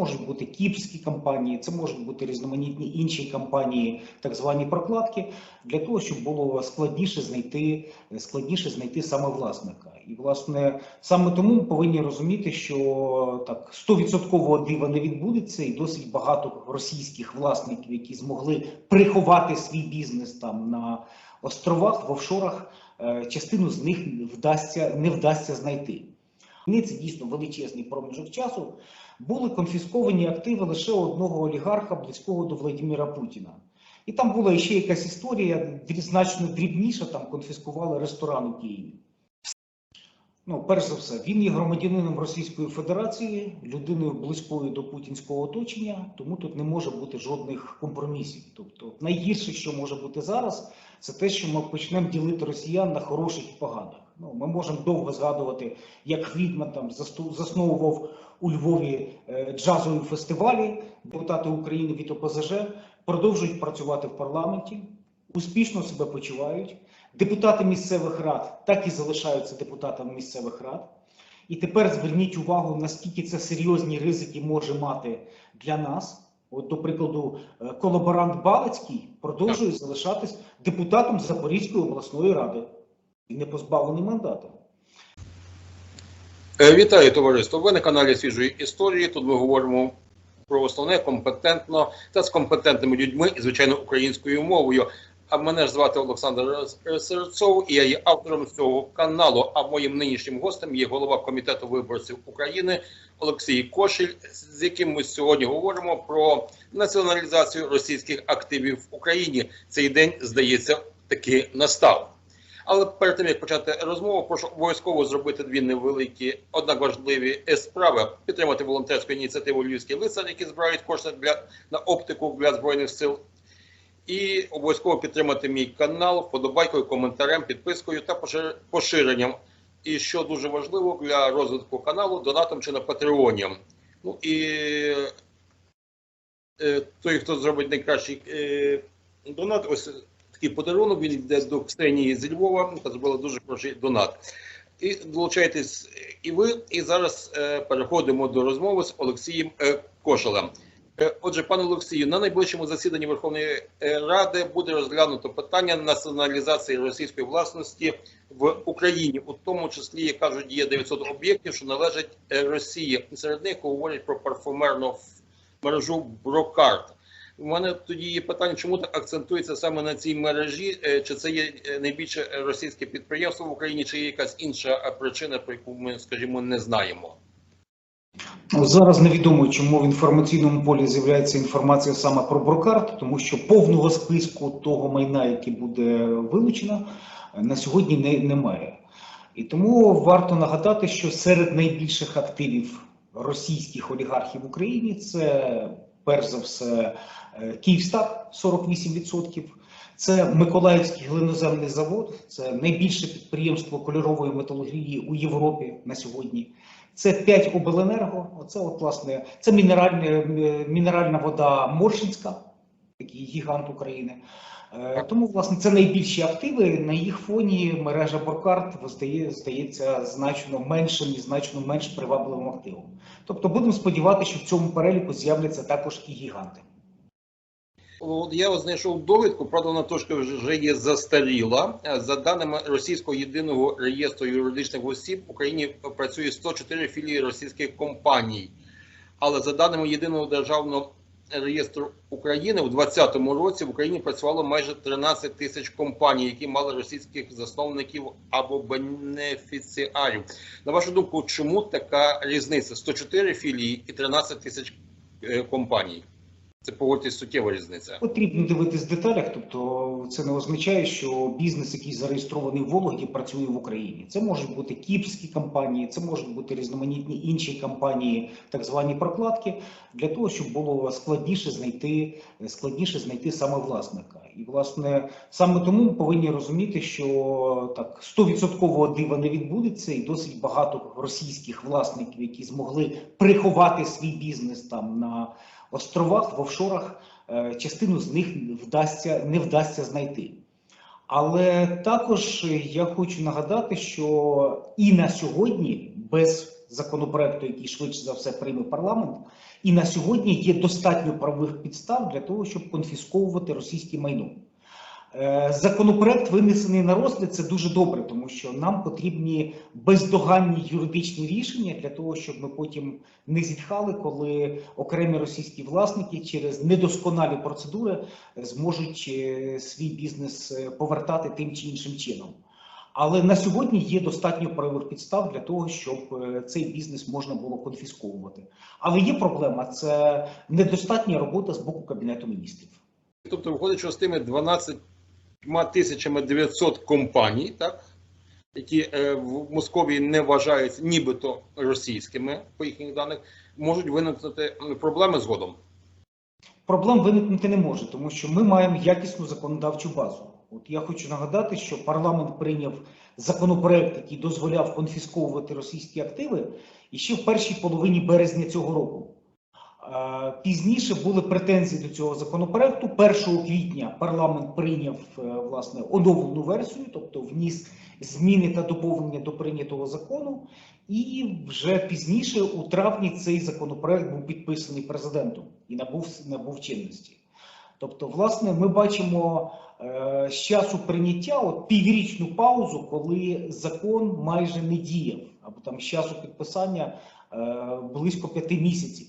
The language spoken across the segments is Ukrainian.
можуть бути кіпрські компанії, це можуть бути різноманітні інші компанії, так звані прокладки, для того, щоб було складніше знайти складніше знайти саме власника. І власне саме тому повинні розуміти, що так 100% дива не відбудеться, і досить багато російських власників, які змогли приховати свій бізнес там на островах в офшорах. е, Частину з них вдасться не вдасться знайти. Ні, це дійсно величезний проміжок часу. Були конфісковані активи лише одного олігарха, близького до Владимира Путіна. І там була ще якась історія значно дрібніша. Там конфіскували ресторан у Києві. Ну, перш за все, він є громадянином Російської Федерації, людиною близькою до путінського оточення, тому тут не може бути жодних компромісів. Тобто, найгірше, що може бути зараз, це те, що ми почнемо ділити росіян на хороших і поганих. Ну, ми можемо довго згадувати, як Фрідман там засновував у Львові е, джазові фестивалі. Депутати України від ОПЗЖ продовжують працювати в парламенті, успішно себе почувають. Депутати місцевих рад так і залишаються депутатами місцевих рад. І тепер зверніть увагу, наскільки це серйозні ризики може мати для нас. От, до прикладу, е, колаборант Балицький продовжує залишатись депутатом Запорізької обласної ради не позбавлений мандату. Е, Вітаю товариство. Ви на каналі свіжої історії. Тут ми говоримо про основне компетентно та з компетентними людьми і звичайно українською мовою. А мене ж звати Олександр Серцов, і я є автором цього каналу. А моїм нинішнім гостем є голова комітету виборців України Олексій Кошель, з яким ми сьогодні говоримо про націоналізацію російських активів в Україні. Цей день здається таки настав. Але перед тим як почати розмову, прошу обов'язково зробити дві невеликі, однак важливі справи: підтримати волонтерську ініціативу Львівський лицар, які збирають кошти для на оптику для збройних сил. І обов'язково підтримати мій канал вподобайкою, коментарем, підпискою та поширенням. І що дуже важливо для розвитку каналу, донатом чи на Патреоні. Ну і е, той, хто зробить найкращий е, донат, ось такий подарунок. Він йде до Ксенії зі Львова, яка зробила дуже хороший донат. І долучайтесь і ви. І зараз е, переходимо до розмови з Олексієм е, Кошелем. Е, Отже, пане Олексію, на найближчому засіданні Верховної е, Ради буде розглянуто питання націоналізації російської власності в Україні, у тому числі, як кажуть, є 900 об'єктів, що належать е, Росії. Серед них говорять про парфумерну мережу Брокарт. У мене тоді є питання, чому так акцентується саме на цій мережі? Е, Чи це є е, найбільше російське підприємство в Україні, чи є якась інша е, причина, про яку ми, скажімо, не знаємо? Ну, Зараз невідомо, чому в інформаційному полі з'являється інформація саме про брокарт, тому що повного списку того майна, яке буде вилучено, на сьогодні не, немає. І тому варто нагадати, що серед найбільших активів російських олігархів в Україні це перш за все Київстат 48%, це Миколаївський глиноземний завод, це найбільше підприємство кольорової металургії у Європі на сьогодні. Це 5 обленерго. Оце от власне це мінеральна, е, мінеральна вода Моршинська, такий гігант України. Е, Тому, власне, це найбільші активи. На їх фоні мережа Боркарт здає, здається значно меншим і значно менш привабливим активом. Тобто будемо сподіватися, що в цьому переліку з'являться також і гіганти. От я знайшов довідку, правда, вона трошки вже є застаріла. Е, За даними російського єдиного реєстру юридичних осіб, в Україні працює 104 філії російських компаній. Але за даними єдиного державного реєстру України, у 2020 році в Україні працювало майже 13 тисяч компаній, які мали російських засновників або бенефіціарів. На вашу думку, чому така різниця? 104 філії і 13 тисяч е, компаній. Це погодьтесь суттєва різниця. Потрібно дивитись в деталях, тобто це не означає, що бізнес, який зареєстрований в Вологді, працює в Україні. Це можуть бути кіпрські компанії, це можуть бути різноманітні інші компанії, так звані прокладки, для того, щоб було складніше знайти складніше знайти саме власника. І власне саме тому ми повинні розуміти, що так 100% дива не відбудеться, і досить багато російських власників, які змогли приховати свій бізнес там на островах в офшорах е, частину з них вдасться не вдасться знайти. Але також я хочу нагадати, що і на сьогодні, без законопроекту, який швидше за все прийме парламент, І на сьогодні є достатньо правових підстав для того, щоб конфісковувати російське майно. Е, Законопроект винесений на розгляд це дуже добре, тому що нам потрібні бездоганні юридичні рішення для того, щоб ми потім не зітхали, коли окремі російські власники через недосконалі процедури е, зможуть е, свій бізнес повертати тим чи іншим чином. Але на сьогодні є достатньо правових підстав для того, щоб цей бізнес можна було конфісковувати. Але є проблема це недостатня робота з боку кабінету міністрів. Тобто виходить, що з тими 12 тисячами 900 компаній, так, які е, в Московії не вважаються нібито російськими, по їхніх даних, можуть виникнути проблеми згодом. Проблем виникнути не може, тому що ми маємо якісну законодавчу базу. От я хочу нагадати, що парламент прийняв законопроект, який дозволяв конфісковувати російські активи, і ще в першій половині березня цього року. Е, Пізніше були претензії до цього законопроекту. 1 квітня парламент прийняв е, власне оновлену версію, тобто вніс зміни та доповнення до прийнятого закону. І вже пізніше, у травні, цей законопроект був підписаний президентом і набув набув чинності. Тобто, власне, ми бачимо е, з часу прийняття от піврічну паузу, коли закон майже не діяв, або там з часу підписання близько п'яти місяців.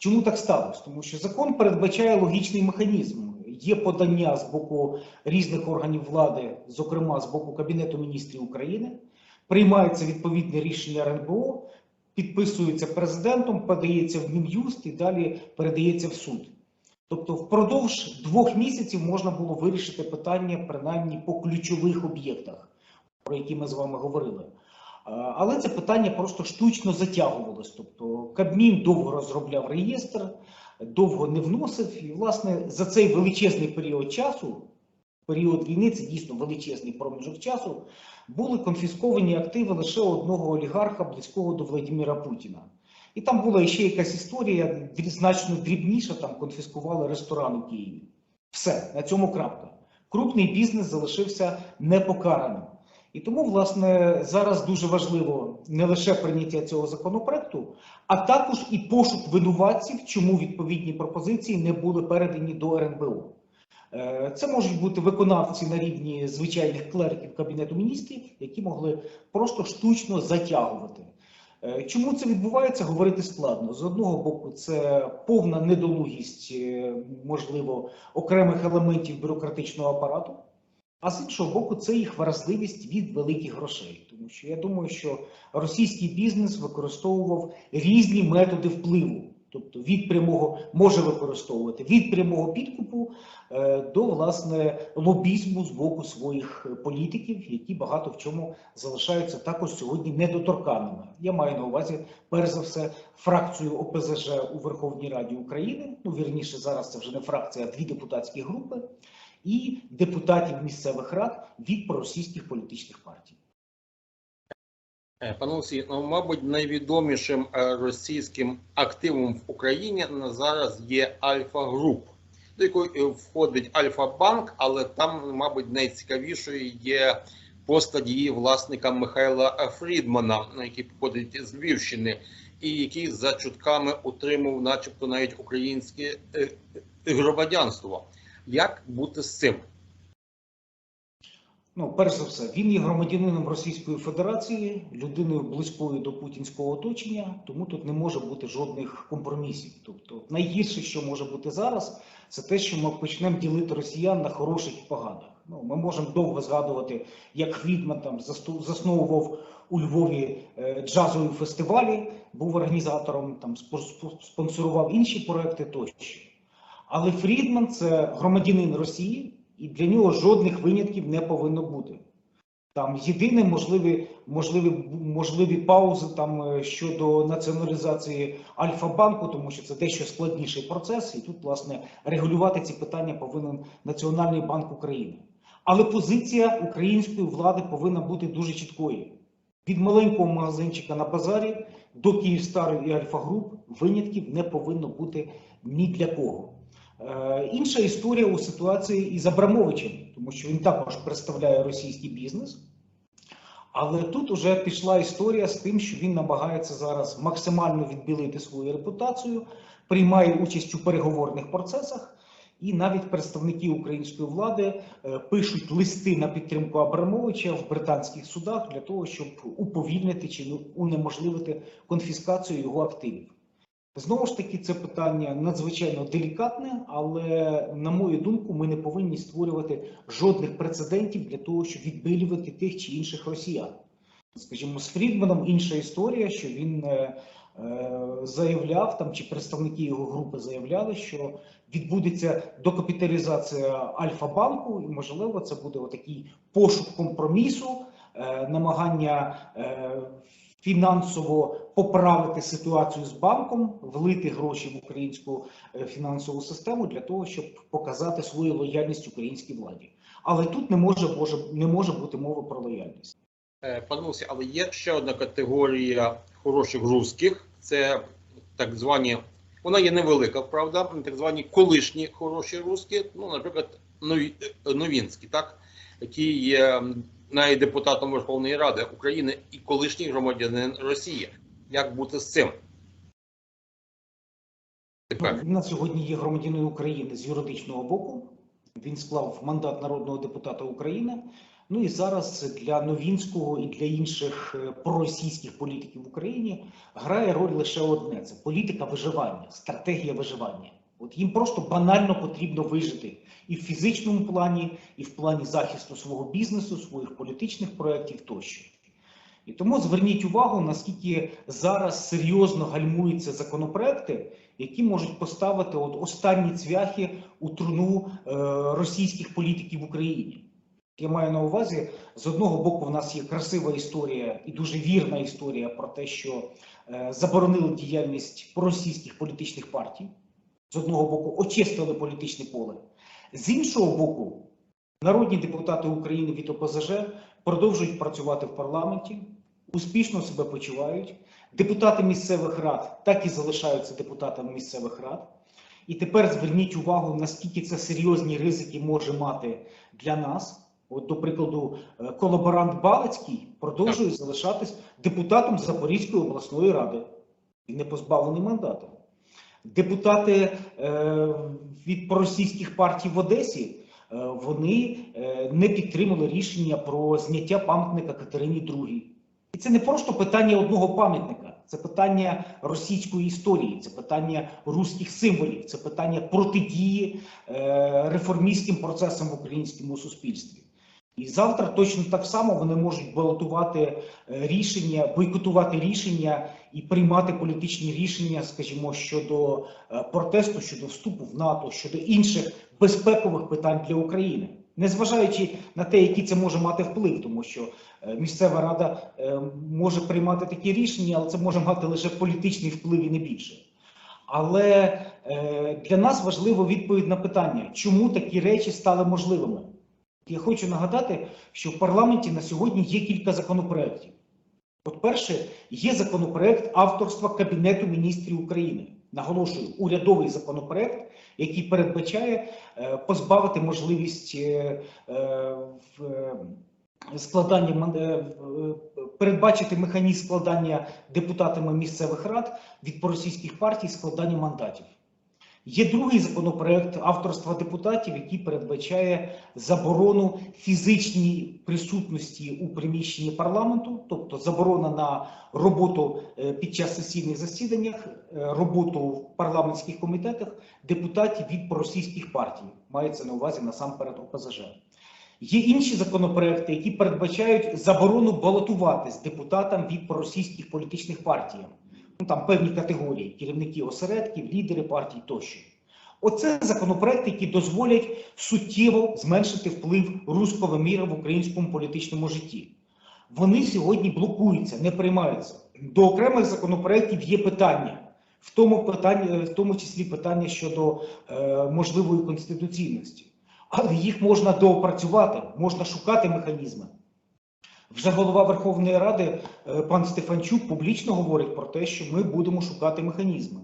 Чому так сталося? Тому що закон передбачає логічний механізм. Є подання з боку різних органів влади, зокрема з боку Кабінету міністрів України, приймається відповідне рішення РНБО, підписується президентом, подається в Мін'юст і далі передається в суд. Тобто, впродовж двох місяців можна було вирішити питання, принаймні по ключових об'єктах, про які ми з вами говорили. Але це питання просто штучно затягувалось. Тобто Кабмін довго розробляв реєстр, довго не вносив, і власне за цей величезний період часу, період війни, це дійсно величезний проміжок часу, були конфісковані активи лише одного олігарха, близького до Владимира Путіна. І там була ще якась історія значно дрібніша, там конфіскували ресторан у Києві. Все, на цьому крапка. Крупний бізнес залишився непокараним. І тому, власне, зараз дуже важливо не лише прийняття цього законопроекту, а також і пошук винуватців, чому відповідні пропозиції не були передані до РНБО. Е, Це можуть бути виконавці на рівні звичайних клерків Кабінету міністрів, які могли просто штучно затягувати. Е, Чому це відбувається, говорити складно. З одного боку, це повна недолугість, е, можливо, окремих елементів бюрократичного апарату. А з іншого боку, це їх вразливість від великих грошей. Тому що я думаю, що російський бізнес використовував різні методи впливу, тобто від прямого може використовувати від прямого підкупу е, до власне лобізму з боку своїх політиків, які багато в чому залишаються також сьогодні недоторканними. Я маю на увазі перш за все фракцію ОПЗЖ у Верховній Раді України. Ну вірніше, зараз це вже не фракція, а дві депутатські групи і депутатів місцевих рад від проросійських політичних партій. Е, Пане Олексій, ну, мабуть, найвідомішим е, російським активом в Україні на зараз є Альфа Груп, до якої е, входить Альфа Банк, але там, мабуть, найцікавішою є постать її власника Михайла Фрідмана, який походить з Львівщини, і який за чутками отримав, начебто, навіть українське громадянство. Як бути з цим? Ну, перш за все, він є громадянином Російської Федерації, людиною близькою до путінського оточення, тому тут не може бути жодних компромісів. Тобто, найгірше, що може бути зараз, це те, що ми почнемо ділити росіян на хороших і поганих. Ну, ми можемо довго згадувати, як Фрідман там засновував у Львові е, джазові фестивалі, був організатором, там спонсорував інші проекти тощо. Але Фрідман це громадянин Росії, і для нього жодних винятків не повинно бути. Там єдине можливі, можливі, можливі паузи там е, щодо націоналізації Альфа-банку, тому що це дещо складніший процес, і тут, власне, регулювати ці питання повинен Національний банк України. Але позиція української влади повинна бути дуже чіткою. Від маленького магазинчика на базарі до Київстару і Альфа-груп винятків не повинно бути ні для кого. Е, Інша історія у ситуації із Абрамовичем, тому що він також представляє російський бізнес. Але тут уже пішла історія з тим, що він намагається зараз максимально відбілити свою репутацію, приймає участь у переговорних процесах, і навіть представники української влади е, пишуть листи на підтримку Абрамовича в британських судах для того, щоб уповільнити чи унеможливити конфіскацію його активів. Знову ж таки, це питання надзвичайно делікатне, але на мою думку, ми не повинні створювати жодних прецедентів для того, щоб відбилювати тих чи інших росіян. Скажімо, з Фрідманом інша історія, що він е, е, заявляв там, чи представники його групи заявляли, що відбудеться докапіталізація Альфа-банку, і можливо, це буде отакий пошук компромісу, е, намагання. Е, фінансово поправити ситуацію з банком, влити гроші в українську е, фінансову систему для того, щоб показати свою лояльність українській владі. Але тут не може, може не може бути мови про лояльність. Е, Пане Мусі, але є ще одна категорія хороших русських. Це так звані, вона є невелика, правда, так звані колишні хороші русські, ну, наприклад, е, новінські, так, які є навіть депутатом Верховної Ради України і колишній громадянин Росії. Як бути з цим? Тепер. На сьогодні є громадянин України з юридичного боку. Він склав мандат народного депутата України. Ну і зараз для Новінського і для інших е, проросійських політиків в Україні грає роль лише одне: це політика виживання, стратегія виживання. От їм просто банально потрібно вижити і в фізичному плані, і в плані захисту свого бізнесу, своїх політичних проєктів тощо. І тому зверніть увагу, наскільки зараз серйозно гальмуються законопроекти, які можуть поставити от останні цвяхи у труну е, російських політиків в Україні. Я маю на увазі, з одного боку, в нас є красива історія і дуже вірна історія про те, що е, заборонили діяльність проросійських політичних партій. З одного боку, очистили політичне поле. З іншого боку, народні депутати України від ОПЗЖ продовжують працювати в парламенті, успішно себе почувають. Депутати місцевих рад так і залишаються депутатами місцевих рад. І тепер зверніть увагу, наскільки це серйозні ризики може мати для нас. От, до прикладу, е, колаборант Балицький продовжує залишатись депутатом Запорізької обласної ради. Він не позбавлений мандату. Депутати е, від проросійських партій в Одесі е, вони е, не підтримали рішення про зняття пам'ятника Катерині II. І це не просто питання одного пам'ятника, це питання російської історії, це питання руських символів, це питання протидії реформістським процесам в українському суспільстві. І завтра точно так само вони можуть балотувати рішення, бойкотувати рішення і приймати політичні рішення, скажімо, щодо е, протесту, щодо вступу в НАТО, щодо інших безпекових питань для України, незважаючи на те, який це може мати вплив, тому що е, місцева рада е, може приймати такі рішення, але це може мати лише політичний вплив і не більше. Але для нас важлива відповідь на питання, чому такі речі стали можливими. Я хочу нагадати, що в парламенті на сьогодні є кілька законопроєктів. От перше, є законопроект авторства Кабінету міністрів України. Наголошую, урядовий законопроект, який передбачає е, позбавити можливість е, е, складання передбачити механізм складання депутатами місцевих рад від проросійських партій складання мандатів. Є другий законопроект авторства депутатів, який передбачає заборону фізичній присутності у приміщенні парламенту, тобто заборона на роботу е, під час сесійних засіданнях, е, роботу в парламентських комітетах депутатів від проросійських партій. Мається на увазі насамперед ОПЗЖ. Є інші законопроекти, які передбачають заборону балотуватись депутатам від проросійських політичних партій ну там певні категорії керівники осередків, лідери партій тощо. Оце законопроекти, які дозволять суттєво зменшити вплив руського міра в українському політичному житті. Вони сьогодні блокуються, не приймаються. До окремих законопроєктів є питання, в тому питанні, в тому числі питання щодо е, можливої конституційності. Але їх можна доопрацювати, можна шукати механізми. Вже голова Верховної Ради е, пан Стефанчук публічно говорить про те, що ми будемо шукати механізми.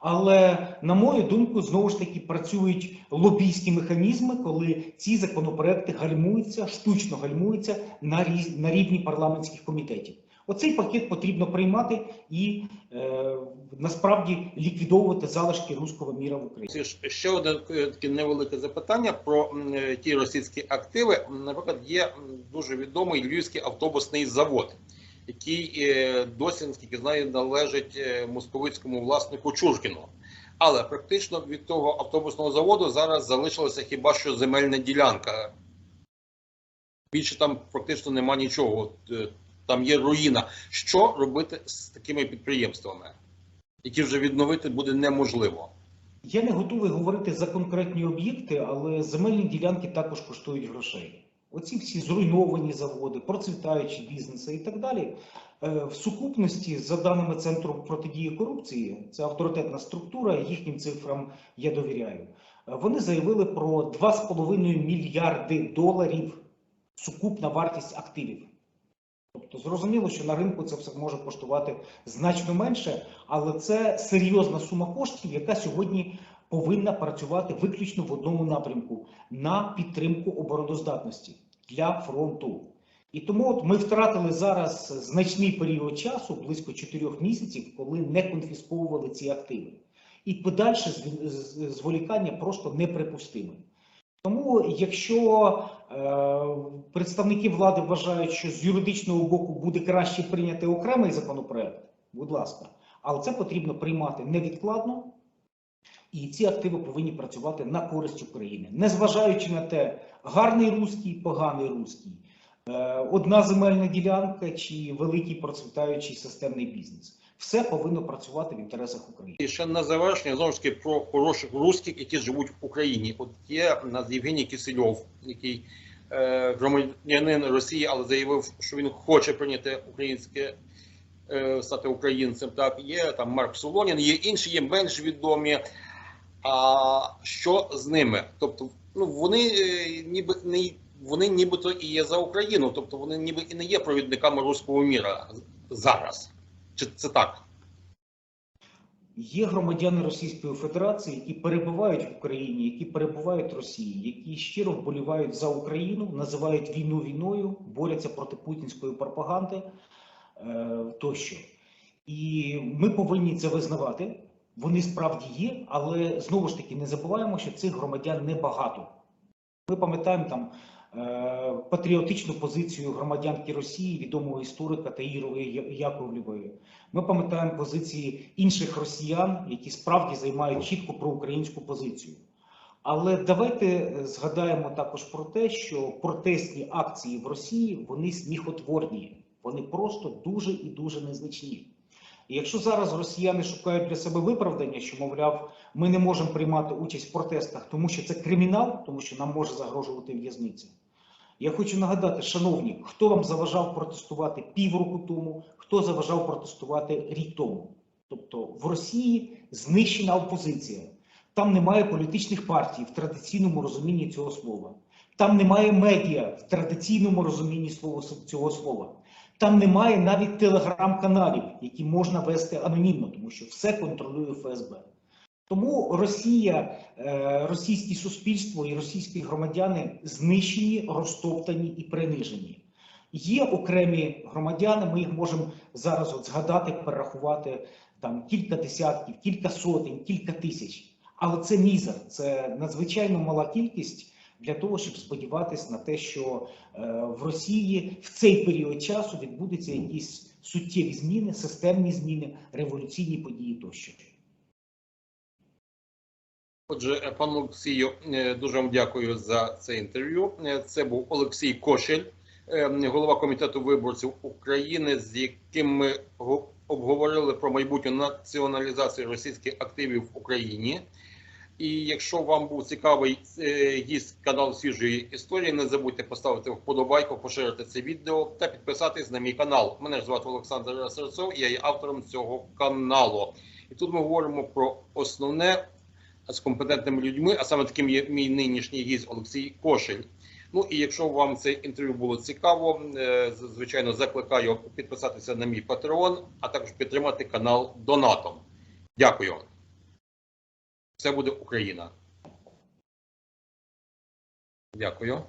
Але на мою думку, знову ж таки працюють лобійські механізми, коли ці законопроекти гальмуються, штучно гальмуються на рівні парламентських комітетів. Оцей пакет потрібно приймати і е, насправді ліквідовувати залишки руського міра в Україні. Ще одне е, таке невелике запитання про е, ті російські активи. Наприклад, є дуже відомий львівський автобусний завод, який е, досі, наскільки знаю, належить московицькому власнику Чуркіну. Але практично від того автобусного заводу зараз залишилася хіба що земельна ділянка. Більше там практично нема нічого. Там є руїна. Що робити з такими підприємствами, які вже відновити буде неможливо? Я не готовий говорити за конкретні об'єкти, але земельні ділянки також коштують грошей. Оці всі зруйновані заводи, процвітаючі бізнеси і так далі. е, В сукупності, за даними Центру протидії корупції, це авторитетна структура, їхнім цифрам я довіряю. е, Вони заявили про 2,5 мільярди доларів сукупна вартість активів. Тобто зрозуміло, що на ринку це все може коштувати значно менше, але це серйозна сума коштів, яка сьогодні повинна працювати виключно в одному напрямку на підтримку обороноздатності для фронту. І тому от ми втратили зараз значний період часу, близько 4 місяців, коли не конфісковували ці активи. І подальше зволікання просто неприпустиме. Тому, якщо е, представники влади вважають, що з юридичного боку буде краще прийняти окремий законопроект, будь ласка, але це потрібно приймати невідкладно, і ці активи повинні працювати на користь України, незважаючи на те, гарний руський, поганий руський, е, одна земельна ділянка чи великий процвітаючий системний бізнес. Все повинно працювати в інтересах України. І ще на завершення знову ж таки про хороших русських, які живуть в Україні. От є у нас Євгеній Кисельов, який е, громадянин Росії, але заявив, що він хоче прийняти українське е, стати українцем. Так є там Марк Солонін, є інші, є менш відомі. А що з ними? Тобто, ну вони е, ніби не вони нібито і є за Україну, тобто вони ніби і не є провідниками руського міра зараз. Чи це так? Є громадяни Російської Федерації, які перебувають в Україні, які перебувають в Росії, які щиро вболівають за Україну, називають війну війною, борються проти путінської пропаганди е, тощо. І ми повинні це визнавати. Вони справді є, але знову ж таки не забуваємо, що цих громадян небагато. Ми пам'ятаємо там патріотичну позицію громадянки Росії, відомого історика Таїрової Я- Яковлєвої. Ми пам'ятаємо позиції інших росіян, які справді займають чітко проукраїнську позицію. Але давайте е, згадаємо також про те, що протестні акції в Росії вони сміхотворні, вони просто дуже і дуже незначні. І якщо зараз росіяни шукають для себе виправдання, що мовляв, ми не можемо приймати участь в протестах, тому що це кримінал, тому що нам може загрожувати в'язниця. Я хочу нагадати, шановні, хто вам заважав протестувати півроку тому, хто заважав протестувати рік тому. Тобто в Росії знищена опозиція. Там немає політичних партій в традиційному розумінні цього слова. Там немає медіа в традиційному розумінні цього слова. Там немає навіть телеграм-каналів, які можна вести анонімно, тому що все контролює ФСБ. Тому Росія, е, російське суспільство і російські громадяни знищені, розтоптані і принижені. Є окремі громадяни, ми їх можемо зараз от згадати, перерахувати там кілька десятків, кілька сотень, кілька тисяч. Але це мізер, це надзвичайно мала кількість для того, щоб сподіватися на те, що е, в Росії в цей період часу відбудуться якісь суттєві зміни, системні зміни, революційні події тощо. Отже, е, пане Олексію, е, дуже вам дякую за це інтерв'ю. Е, Це був Олексій Кошель, голова комітету виборців України, з яким ми обговорили про майбутню націоналізацію російських активів в Україні. І якщо вам був цікавий гість каналу свіжої історії, не забудьте поставити вподобайку, поширити це відео та підписатись на мій канал. Мене ж звати Олександр Серцов, я є автором цього каналу. І тут ми говоримо про основне з компетентними людьми, а саме таким є мій нинішній гість Олексій Кошель. Ну і якщо вам це інтерв'ю було цікаво, е, звичайно, закликаю підписатися на мій Patreon, а також підтримати канал Донатом. Дякую. це буде Україна. Дякую.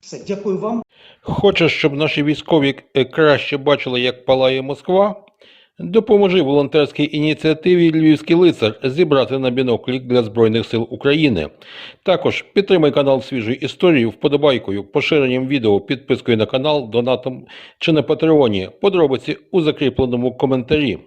Все, дякую вам. Хочеш, щоб наші військові краще бачили, як палає Москва? Допоможи волонтерській ініціативі Львівський лицар зібрати на біноклі для Збройних сил України. Також підтримай канал свіжої історії вподобайкою, поширенням відео, підпискою на канал, донатом чи на Патреоні. Подробиці у закріпленому коментарі.